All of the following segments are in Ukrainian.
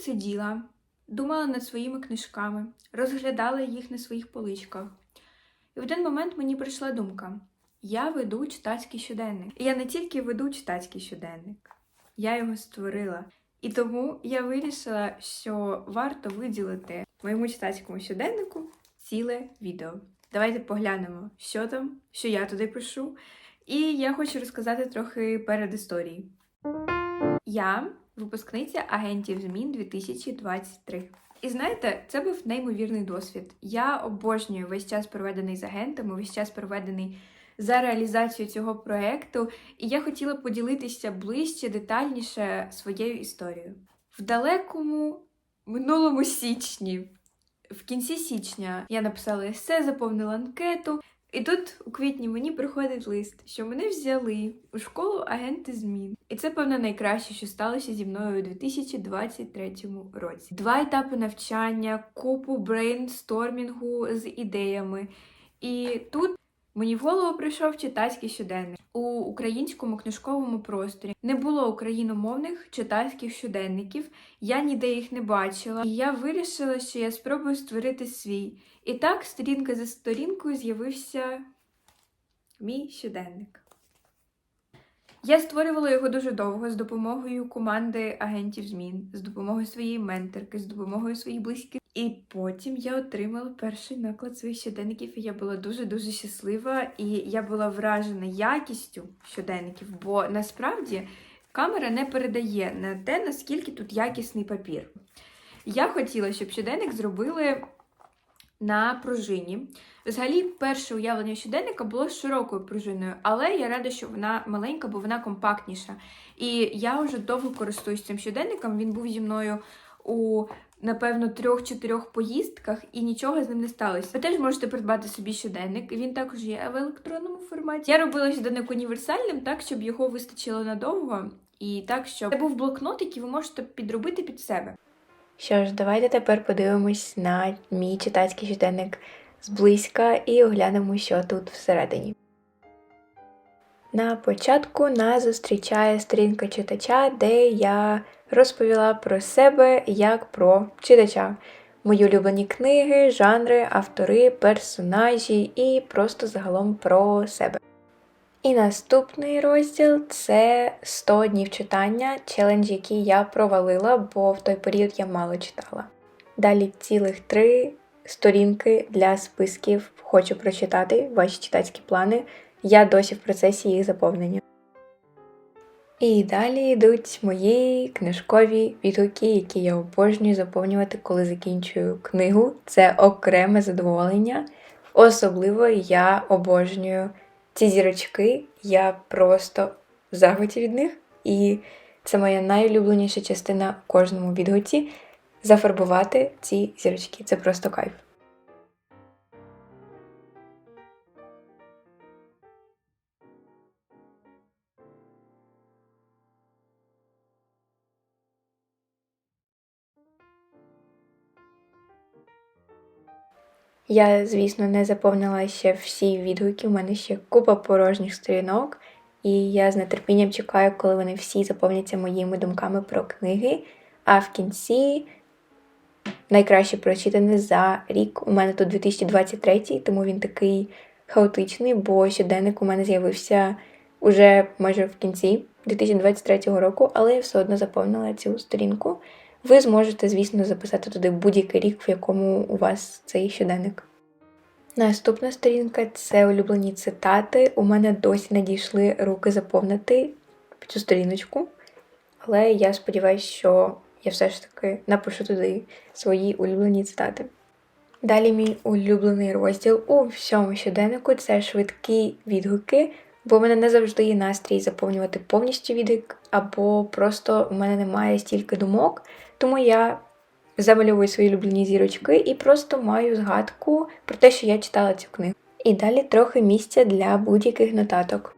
сиділа, думала над своїми книжками, розглядала їх на своїх поличках. І в один момент мені прийшла думка: я веду читацький щоденник. І я не тільки веду читацький щоденник, я його створила. І тому я вирішила, що варто виділити моєму читацькому щоденнику ціле відео. Давайте поглянемо, що там, що я туди пишу. І я хочу розказати трохи перед історії. Я випускниця агентів змін 2023. І знаєте, це був неймовірний досвід. Я обожнюю весь час проведений з агентами, весь час проведений за реалізацію цього проекту, і я хотіла поділитися ближче, детальніше своєю історією. В далекому минулому січні, в кінці січня, я написала есе, заповнила анкету. І тут у квітні мені приходить лист, що мене взяли у школу агенти змін. І це, певно, найкраще, що сталося зі мною у 2023 році. Два етапи навчання, купу брейнстормінгу з ідеями. І тут мені в голову прийшов читацький щоденник. У українському книжковому просторі не було україномовних читацьких щоденників, я ніде їх не бачила. І я вирішила, що я спробую створити свій. І так, сторінка за сторінкою з'явився мій щоденник. Я створювала його дуже довго з допомогою команди агентів змін, з допомогою своєї менторки, з допомогою своїх близьких. І потім я отримала перший наклад своїх щоденників, і я була дуже-дуже щаслива, і я була вражена якістю щоденників, бо насправді камера не передає на те, наскільки тут якісний папір. Я хотіла, щоб щоденник зробили на пружині. Взагалі, перше уявлення щоденника було широкою пружиною, але я рада, що вона маленька, бо вона компактніша. І я вже довго користуюсь цим щоденником. Він був зі мною у, напевно, трьох-чотирьох поїздках, і нічого з ним не сталося. Ви теж можете придбати собі щоденник. Він також є в електронному форматі. Я робила щоденник універсальним, так, щоб його вистачило надовго, і так, щоб це був блокнот, який ви можете підробити під себе. Що ж, давайте тепер подивимось на мій читацький щоденник зблизька і оглянемо, що тут всередині. На початку нас зустрічає сторінка читача, де я розповіла про себе як про читача. Мої улюблені книги, жанри, автори, персонажі і просто загалом про себе. І наступний розділ це 100 днів читання, челендж, який я провалила, бо в той період я мало читала. Далі цілих три сторінки для списків хочу прочитати ваші читацькі плани. Я досі в процесі їх заповнення. І далі йдуть мої книжкові відгуки, які я обожнюю заповнювати, коли закінчую книгу. Це окреме задоволення. Особливо я обожнюю ці зірочки, я просто в захваті від них. І це моя найулюбленіша частина в кожному відгуці зафарбувати ці зірочки. Це просто кайф. Я, звісно, не заповнила ще всі відгуки, у мене ще купа порожніх сторінок, і я з нетерпінням чекаю, коли вони всі заповняться моїми думками про книги. А в кінці найкраще прочитане за рік. У мене тут 2023, тому він такий хаотичний, бо щоденник у мене з'явився уже майже в кінці 2023 року, але я все одно заповнила цю сторінку. Ви зможете, звісно, записати туди будь-який рік, в якому у вас цей щоденник. Наступна сторінка це улюблені цитати. У мене досі не дійшли руки заповнити цю сторіночку, але я сподіваюся, що я все ж таки напишу туди свої улюблені цитати. Далі мій улюблений розділ у всьому щоденнику це швидкі відгуки, бо в мене не завжди є настрій заповнювати повністю відгук, або просто у мене немає стільки думок, тому я замальовую свої улюблені зірочки і просто маю згадку про те, що я читала цю книгу. І далі трохи місця для будь-яких нотаток.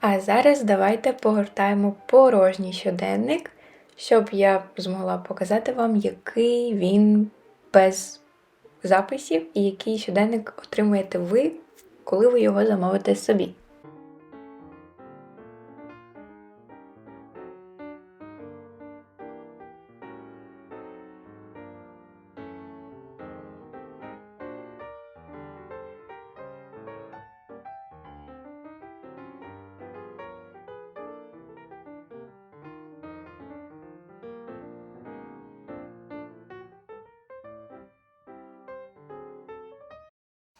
А зараз давайте погортаємо порожній щоденник, щоб я змогла показати вам, який він без записів і який щоденник отримуєте ви, коли ви його замовите собі.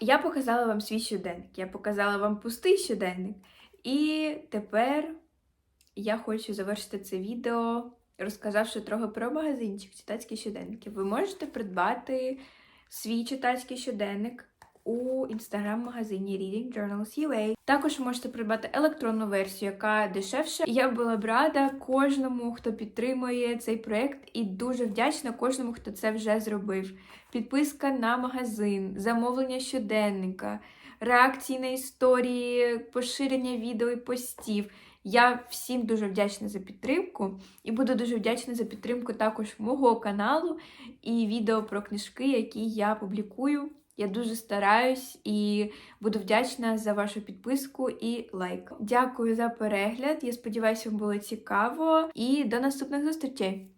Я показала вам свій щоденник, я показала вам пустий щоденник. І тепер я хочу завершити це відео, розказавши трохи про магазинчик читацькі щоденники. Ви можете придбати свій читацький щоденник у інстаграм-магазині Reading Journals UA. Також можете придбати електронну версію, яка дешевша. Я була б рада кожному, хто підтримує цей проект, і дуже вдячна кожному, хто це вже зробив. Підписка на магазин, замовлення щоденника, реакції на історії, поширення відео і постів. Я всім дуже вдячна за підтримку і буду дуже вдячна за підтримку також мого каналу і відео про книжки, які я публікую. Я дуже стараюсь і буду вдячна за вашу підписку і лайк. Дякую за перегляд. Я сподіваюся, вам було цікаво. І до наступних зустрічей!